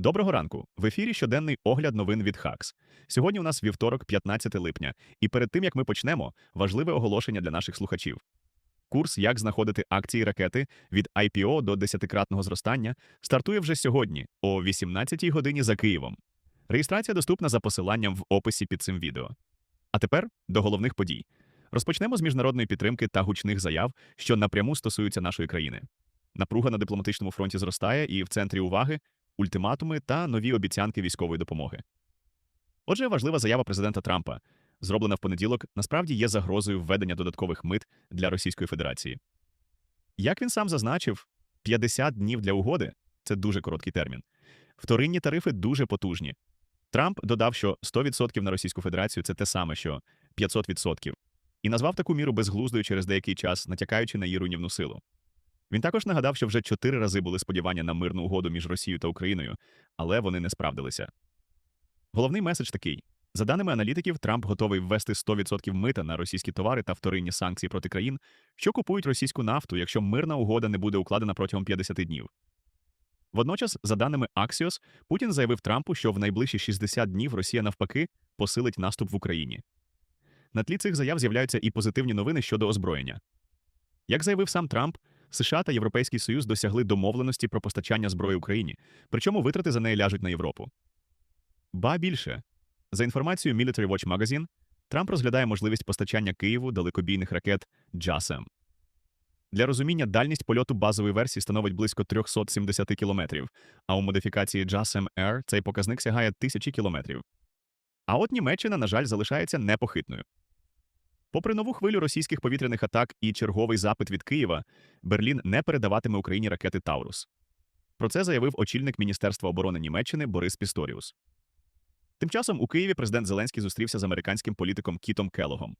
Доброго ранку. В ефірі щоденний огляд новин від Хакс. Сьогодні у нас вівторок, 15 липня, і перед тим як ми почнемо, важливе оголошення для наших слухачів. Курс Як знаходити акції ракети від IPO до десятикратного зростання стартує вже сьогодні о 18-й годині за Києвом. Реєстрація доступна за посиланням в описі під цим відео. А тепер до головних подій. Розпочнемо з міжнародної підтримки та гучних заяв, що напряму стосуються нашої країни. Напруга на дипломатичному фронті зростає, і в центрі уваги ультиматуми та нові обіцянки військової допомоги. Отже, важлива заява президента Трампа, зроблена в понеділок, насправді є загрозою введення додаткових мит для Російської Федерації. Як він сам зазначив, 50 днів для угоди це дуже короткий термін. Вторинні тарифи дуже потужні. Трамп додав, що 100% на Російську Федерацію це те саме, що 500%, і назвав таку міру безглуздою через деякий час, натякаючи на її руйнівну силу. Він також нагадав, що вже чотири рази були сподівання на мирну угоду між Росією та Україною, але вони не справдилися. Головний меседж такий: за даними аналітиків, Трамп готовий ввести 100% мита на російські товари та вторинні санкції проти країн, що купують російську нафту, якщо мирна угода не буде укладена протягом 50 днів. Водночас, за даними Axios, Путін заявив Трампу, що в найближчі 60 днів Росія навпаки посилить наступ в Україні. На тлі цих заяв з'являються і позитивні новини щодо озброєння. Як заявив сам Трамп, США та Європейський Союз досягли домовленості про постачання зброї Україні, причому витрати за неї ляжуть на Європу. Ба більше, за інформацією Military Watch Magazine, Трамп розглядає можливість постачання Києву далекобійних ракет JASM. Для розуміння дальність польоту базової версії становить близько 370 кілометрів, а у модифікації JASM Air цей показник сягає тисячі кілометрів. А от Німеччина, на жаль, залишається непохитною. Попри нову хвилю російських повітряних атак і черговий запит від Києва, Берлін не передаватиме Україні ракети Таурус. Про це заявив очільник Міністерства оборони Німеччини Борис Пісторіус. Тим часом у Києві президент Зеленський зустрівся з американським політиком Кітом Келогом.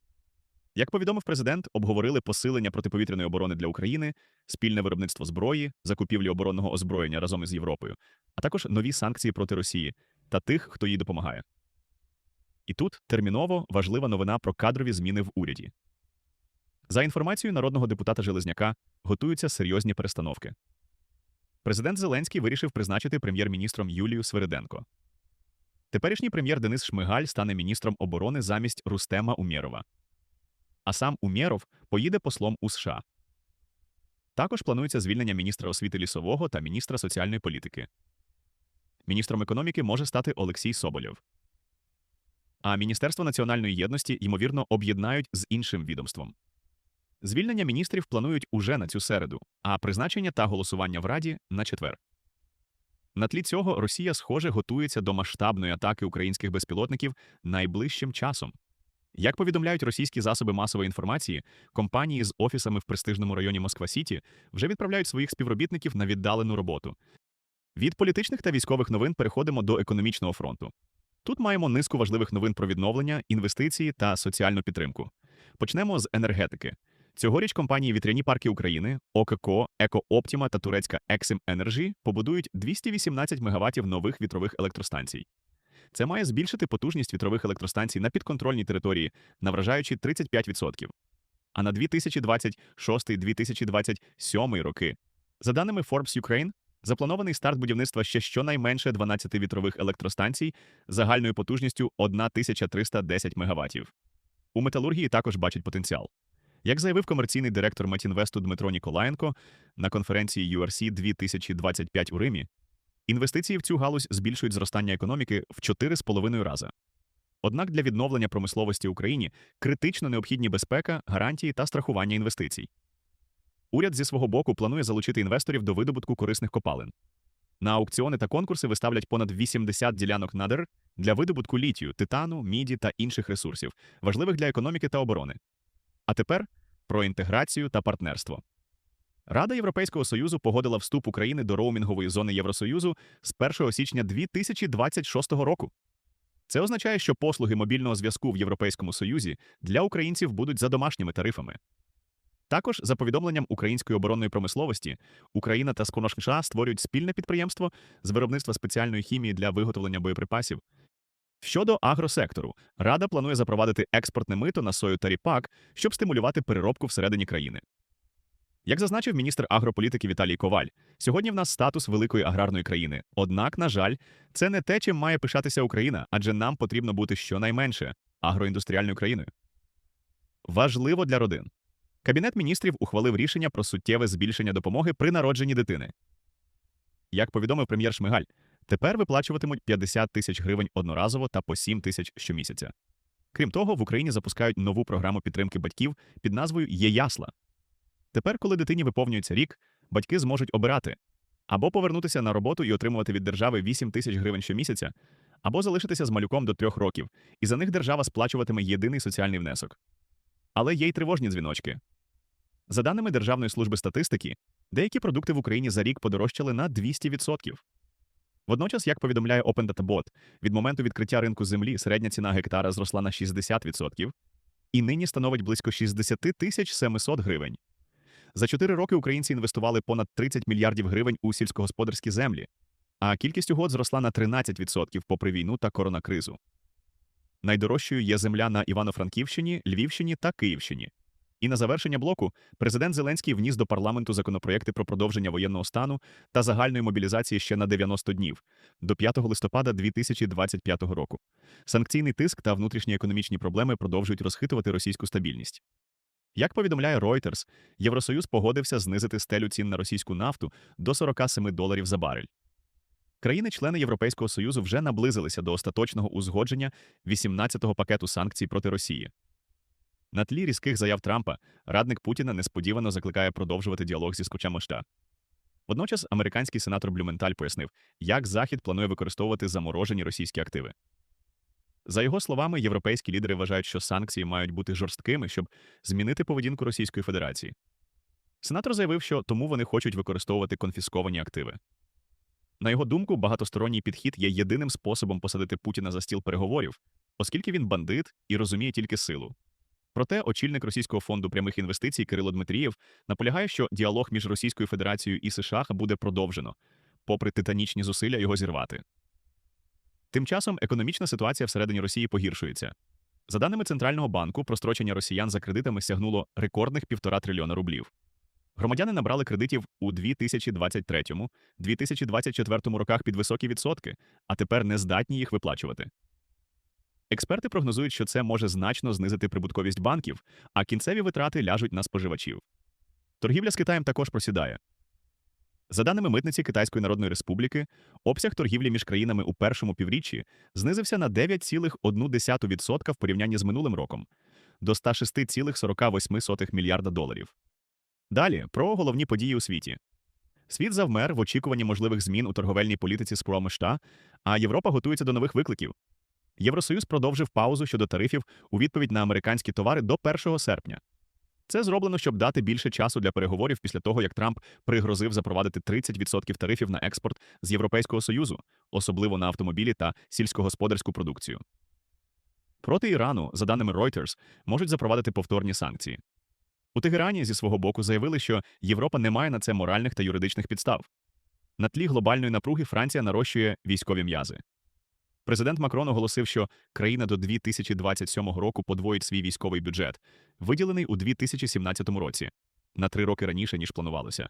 Як повідомив президент, обговорили посилення протиповітряної оборони для України, спільне виробництво зброї, закупівлі оборонного озброєння разом із Європою, а також нові санкції проти Росії та тих, хто їй допомагає. І тут терміново важлива новина про кадрові зміни в уряді. За інформацією народного депутата Железняка, готуються серйозні перестановки. Президент Зеленський вирішив призначити прем'єр-міністром Юлію Свириденко. Теперішній прем'єр Денис Шмигаль стане міністром оборони замість Рустема Умєрова. А сам Умєров поїде послом у США. Також планується звільнення міністра освіти лісового та міністра соціальної політики. Міністром економіки може стати Олексій Соболєв. А Міністерство національної єдності, ймовірно, об'єднають з іншим відомством. Звільнення міністрів планують уже на цю середу, а призначення та голосування в Раді на четвер. На тлі цього Росія, схоже, готується до масштабної атаки українських безпілотників найближчим часом. Як повідомляють російські засоби масової інформації, компанії з офісами в престижному районі Москва-Сіті вже відправляють своїх співробітників на віддалену роботу. Від політичних та військових новин переходимо до економічного фронту. Тут маємо низку важливих новин про відновлення, інвестиції та соціальну підтримку. Почнемо з енергетики. Цьогоріч компанії Вітряні парки України, ОККО, Екооптіма та турецька Exim Energy побудують 218 МВт нових вітрових електростанцій. Це має збільшити потужність вітрових електростанцій на підконтрольній території на вражаючі 35%. А на 2026-2027 роки, за даними Forbes Ukraine, Запланований старт будівництва ще щонайменше 12 вітрових електростанцій загальною потужністю 1310 МВт. У металургії також бачать потенціал. Як заявив комерційний директор Матінвесту Дмитро Ніколаєнко на конференції URC 2025 у Римі, інвестиції в цю галузь збільшують зростання економіки в 4,5 рази. Однак для відновлення промисловості Україні критично необхідні безпека, гарантії та страхування інвестицій. Уряд зі свого боку планує залучити інвесторів до видобутку корисних копалин. На аукціони та конкурси виставлять понад 80 ділянок надр для видобутку літію, титану, міді та інших ресурсів, важливих для економіки та оборони. А тепер про інтеграцію та партнерство. Рада Європейського Союзу погодила вступ України до роумінгової зони Євросоюзу з 1 січня 2026 року. Це означає, що послуги мобільного зв'язку в Європейському Союзі для українців будуть за домашніми тарифами. Також, за повідомленням української оборонної промисловості, Україна та США створюють спільне підприємство з виробництва спеціальної хімії для виготовлення боєприпасів. Щодо агросектору, Рада планує запровадити експортне мито на сою та ріпак, щоб стимулювати переробку всередині країни. Як зазначив міністр агрополітики Віталій Коваль, сьогодні в нас статус великої аграрної країни. Однак, на жаль, це не те, чим має пишатися Україна, адже нам потрібно бути щонайменше агроіндустріальною країною. Важливо для родин. Кабінет міністрів ухвалив рішення про суттєве збільшення допомоги при народженні дитини. Як повідомив прем'єр Шмигаль, тепер виплачуватимуть 50 тисяч гривень одноразово та по 7 тисяч щомісяця. Крім того, в Україні запускають нову програму підтримки батьків під назвою Є ясла. Тепер, коли дитині виповнюється рік, батьки зможуть обирати або повернутися на роботу і отримувати від держави 8 тисяч гривень щомісяця, або залишитися з малюком до трьох років, і за них держава сплачуватиме єдиний соціальний внесок. Але є й тривожні дзвіночки. За даними Державної служби статистики, деякі продукти в Україні за рік подорожчали на 200%. Водночас, як повідомляє Open Data від моменту відкриття ринку землі середня ціна гектара зросла на 60% і нині становить близько 60 тисяч 700 гривень. За 4 роки українці інвестували понад 30 мільярдів гривень у сільськогосподарські землі, а кількість угод зросла на 13% попри війну та коронакризу. Найдорожчою є земля на Івано-Франківщині, Львівщині та Київщині. І на завершення блоку президент Зеленський вніс до парламенту законопроекти про продовження воєнного стану та загальної мобілізації ще на 90 днів до 5 листопада 2025 року. Санкційний тиск та внутрішні економічні проблеми продовжують розхитувати російську стабільність. Як повідомляє Reuters, Євросоюз погодився знизити стелю цін на російську нафту до 47 доларів за барель. Країни-члени Європейського Союзу вже наблизилися до остаточного узгодження 18-го пакету санкцій проти Росії. На тлі різких заяв Трампа радник Путіна несподівано закликає продовжувати діалог зі скочами США. Водночас американський сенатор Блюменталь пояснив, як Захід планує використовувати заморожені російські активи. За його словами, європейські лідери вважають, що санкції мають бути жорсткими, щоб змінити поведінку Російської Федерації. Сенатор заявив, що тому вони хочуть використовувати конфісковані активи. На його думку, багатосторонній підхід є єдиним способом посадити Путіна за стіл переговорів, оскільки він бандит і розуміє тільки силу. Проте очільник Російського фонду прямих інвестицій Кирило Дмитрієв наполягає, що діалог між Російською Федерацією і США буде продовжено, попри титанічні зусилля його зірвати. Тим часом економічна ситуація всередині Росії погіршується. За даними Центрального банку, прострочення росіян за кредитами сягнуло рекордних півтора трильйона рублів. Громадяни набрали кредитів у 2023-2024 роках під високі відсотки, а тепер не здатні їх виплачувати. Експерти прогнозують, що це може значно знизити прибутковість банків, а кінцеві витрати ляжуть на споживачів. Торгівля з Китаєм також просідає. За даними митниці Китайської Народної Республіки, обсяг торгівлі між країнами у першому півріччі знизився на 9,1% в порівнянні з минулим роком до 106,48 мільярда доларів. Далі про головні події у світі. Світ завмер в очікуванні можливих змін у торговельній політиці з США, а Європа готується до нових викликів. Євросоюз продовжив паузу щодо тарифів у відповідь на американські товари до 1 серпня. Це зроблено, щоб дати більше часу для переговорів після того, як Трамп пригрозив запровадити 30% тарифів на експорт з Європейського Союзу, особливо на автомобілі та сільськогосподарську продукцію. Проти Ірану, за даними Reuters, можуть запровадити повторні санкції. У Тегерані зі свого боку заявили, що Європа не має на це моральних та юридичних підстав. На тлі глобальної напруги Франція нарощує військові м'язи. Президент Макрон оголосив, що країна до 2027 року подвоїть свій військовий бюджет, виділений у 2017 році, на три роки раніше ніж планувалося.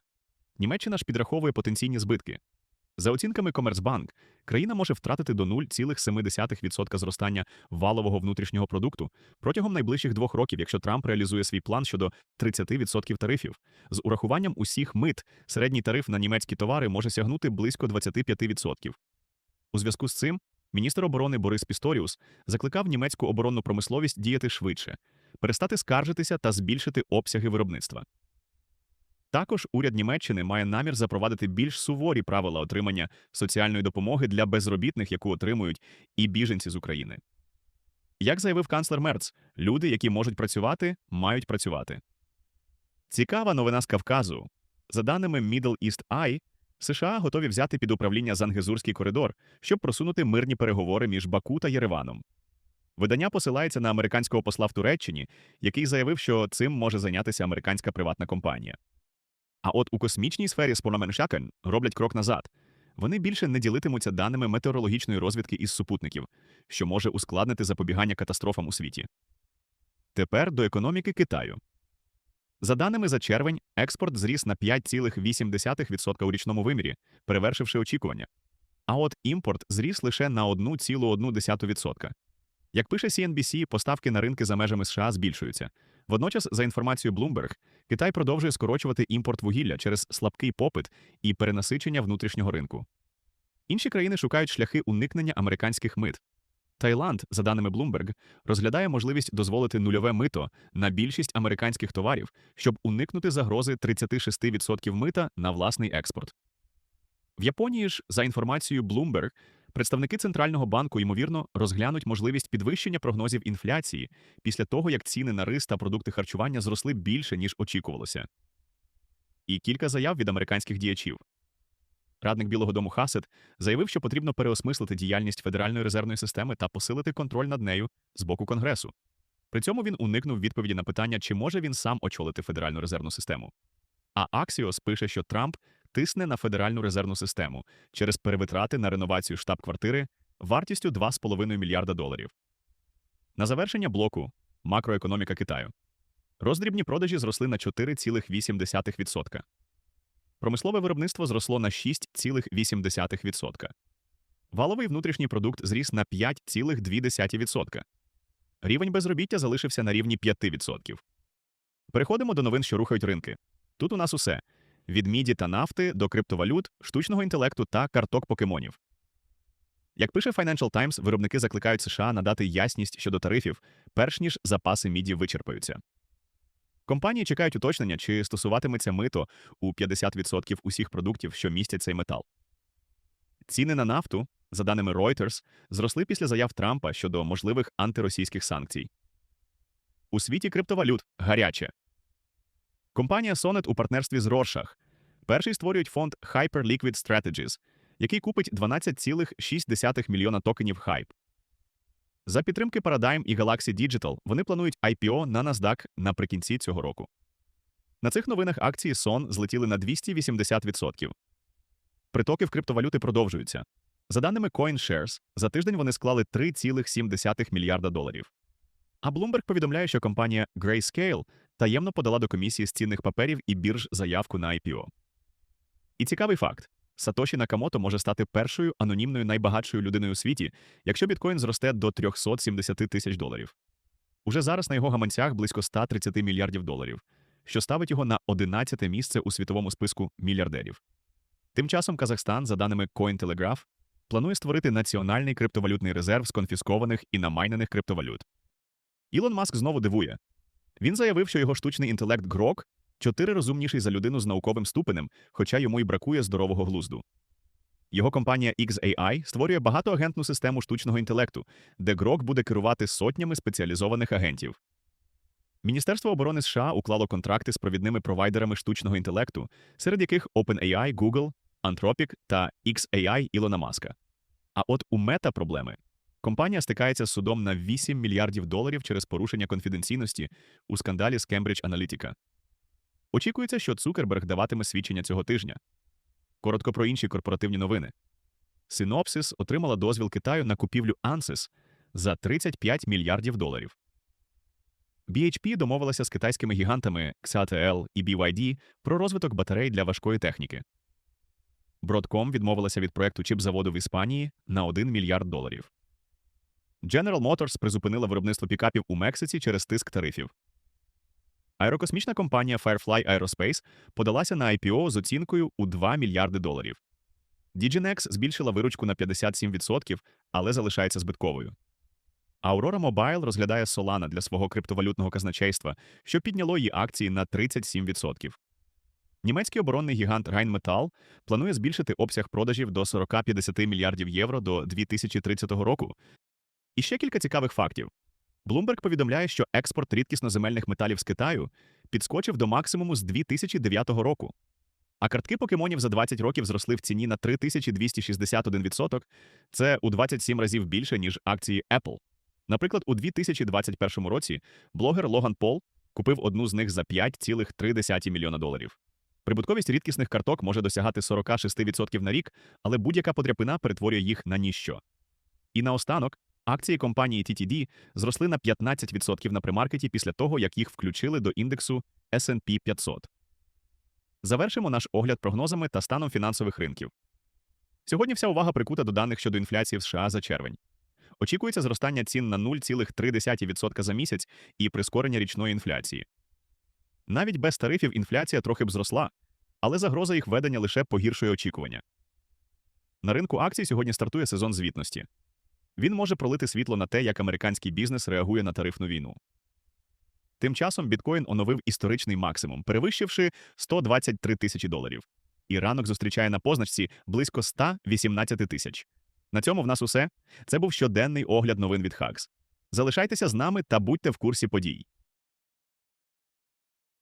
Німеччина ж підраховує потенційні збитки. За оцінками Комерцбанк, країна може втратити до 0,7% зростання валового внутрішнього продукту протягом найближчих двох років, якщо Трамп реалізує свій план щодо 30% тарифів. З урахуванням усіх мит середній тариф на німецькі товари може сягнути близько 25%. У зв'язку з цим Міністр оборони Борис Пісторіус закликав німецьку оборонну промисловість діяти швидше, перестати скаржитися та збільшити обсяги виробництва. Також уряд Німеччини має намір запровадити більш суворі правила отримання соціальної допомоги для безробітних, яку отримують і біженці з України. Як заявив канцлер Мерц, люди, які можуть працювати, мають працювати. Цікава новина з Кавказу. За даними Middle East Eye, США готові взяти під управління Зангезурський коридор, щоб просунути мирні переговори між Баку та Єреваном. Видання посилається на американського посла в Туреччині, який заявив, що цим може зайнятися американська приватна компанія. А от у космічній сфері Спономеншакен роблять крок назад. Вони більше не ділитимуться даними метеорологічної розвідки із супутників, що може ускладнити запобігання катастрофам у світі. Тепер до економіки Китаю. За даними за червень, експорт зріс на 5,8% у річному вимірі, перевершивши очікування. А от імпорт зріс лише на 1,1%. Як пише CNBC, поставки на ринки за межами США збільшуються. Водночас, за інформацією Bloomberg, Китай продовжує скорочувати імпорт вугілля через слабкий попит і перенасичення внутрішнього ринку. Інші країни шукають шляхи уникнення американських мит. Таїланд, за даними Bloomberg, розглядає можливість дозволити нульове мито на більшість американських товарів, щоб уникнути загрози 36% мита на власний експорт. В Японії ж, за інформацією Bloomberg, представники центрального банку ймовірно розглянуть можливість підвищення прогнозів інфляції після того, як ціни на рис та продукти харчування зросли більше ніж очікувалося. І кілька заяв від американських діячів. Радник Білого Дому Хасет заявив, що потрібно переосмислити діяльність Федеральної резервної системи та посилити контроль над нею з боку Конгресу. При цьому він уникнув відповіді на питання, чи може він сам очолити Федеральну резервну систему. А Аксіос пише, що Трамп тисне на Федеральну резервну систему через перевитрати на реновацію штаб-квартири вартістю 2,5 мільярда доларів. На завершення блоку макроекономіка Китаю. Роздрібні продажі зросли на 4,8%. Промислове виробництво зросло на 6,8%. Валовий внутрішній продукт зріс на 5,2%. Рівень безробіття залишився на рівні 5%. Переходимо до новин, що рухають ринки. Тут у нас усе від міді та нафти до криптовалют, штучного інтелекту та карток покемонів. Як пише Financial Times, виробники закликають США надати ясність щодо тарифів, перш ніж запаси міді вичерпаються. Компанії чекають уточнення, чи стосуватиметься мито у 50% усіх продуктів, що містять цей метал. Ціни на нафту, за даними Reuters, зросли після заяв Трампа щодо можливих антиросійських санкцій. У світі криптовалют гаряче. Компанія Sonnet у партнерстві з Rorschach перший створюють фонд Hyper Liquid Strategies, який купить 12,6 мільйона токенів Hype. За підтримки Paradigm і Galaxy Digital вони планують IPO на NASDAQ наприкінці цього року. На цих новинах акції SON злетіли на 280%. Притоки в криптовалюти продовжуються. За даними CoinShares, за тиждень вони склали 3,7 мільярда доларів. А Bloomberg повідомляє, що компанія Grayscale таємно подала до комісії з цінних паперів і бірж заявку на IPO. І цікавий факт: Сатоші Накамото може стати першою анонімною найбагатшою людиною у світі, якщо біткоін зросте до 370 тисяч доларів. Уже зараз на його гаманцях близько 130 мільярдів доларів, що ставить його на 11 місце у світовому списку мільярдерів. Тим часом Казахстан, за даними Cointelegraph, планує створити національний криптовалютний резерв з конфіскованих і намайнених криптовалют. Ілон Маск знову дивує. Він заявив, що його штучний інтелект Грок чотири розумніший за людину з науковим ступенем, хоча йому й бракує здорового глузду. Його компанія XAI створює багатоагентну систему штучного інтелекту, де Грок буде керувати сотнями спеціалізованих агентів. Міністерство оборони США уклало контракти з провідними провайдерами штучного інтелекту, серед яких OpenAI, Google, Anthropic та XAI Ілона Маска. А от у мета проблеми компанія стикається з судом на 8 мільярдів доларів через порушення конфіденційності у скандалі з Cambridge Analytica. Очікується, що Цукерберг даватиме свідчення цього тижня. Коротко про інші корпоративні новини. Синопсис отримала дозвіл Китаю на купівлю Ansys за 35 мільярдів доларів. BHP домовилася з китайськими гігантами XATL і BYD про розвиток батарей для важкої техніки. Broadcom відмовилася від проекту чіп-заводу в Іспанії на 1 мільярд доларів. General Motors призупинила виробництво пікапів у Мексиці через тиск тарифів. Аерокосмічна компанія Firefly Aerospace подалася на IPO з оцінкою у 2 мільярди доларів. DigiNex збільшила виручку на 57%, але залишається збитковою. Aurora Mobile розглядає Solana для свого криптовалютного казначейства, що підняло її акції на 37%. Німецький оборонний гігант Rheinmetall планує збільшити обсяг продажів до 40-50 мільярдів євро до 2030 року. І ще кілька цікавих фактів. Bloomberg повідомляє, що експорт рідкісноземельних металів з Китаю підскочив до максимуму з 2009 року. А картки покемонів за 20 років зросли в ціні на 3261%. Це у 27 разів більше, ніж акції Apple. Наприклад, у 2021 році блогер Логан Пол купив одну з них за 5,3 мільйона доларів. Прибутковість рідкісних карток може досягати 46% на рік, але будь-яка подряпина перетворює їх на ніщо. І наостанок Акції компанії TTD зросли на 15% на премаркеті після того, як їх включили до індексу S&P 500. Завершимо наш огляд прогнозами та станом фінансових ринків. Сьогодні вся увага прикута до даних щодо інфляції в США за червень. Очікується зростання цін на 0,3% за місяць і прискорення річної інфляції. Навіть без тарифів інфляція трохи б зросла, але загроза їх ведення лише погіршує очікування. На ринку акцій сьогодні стартує сезон звітності. Він може пролити світло на те, як американський бізнес реагує на тарифну війну. Тим часом біткоін оновив історичний максимум, перевищивши 123 тисячі доларів. І ранок зустрічає на позначці близько 118 тисяч. На цьому в нас усе. Це був щоденний огляд новин від Хакс. Залишайтеся з нами та будьте в курсі подій.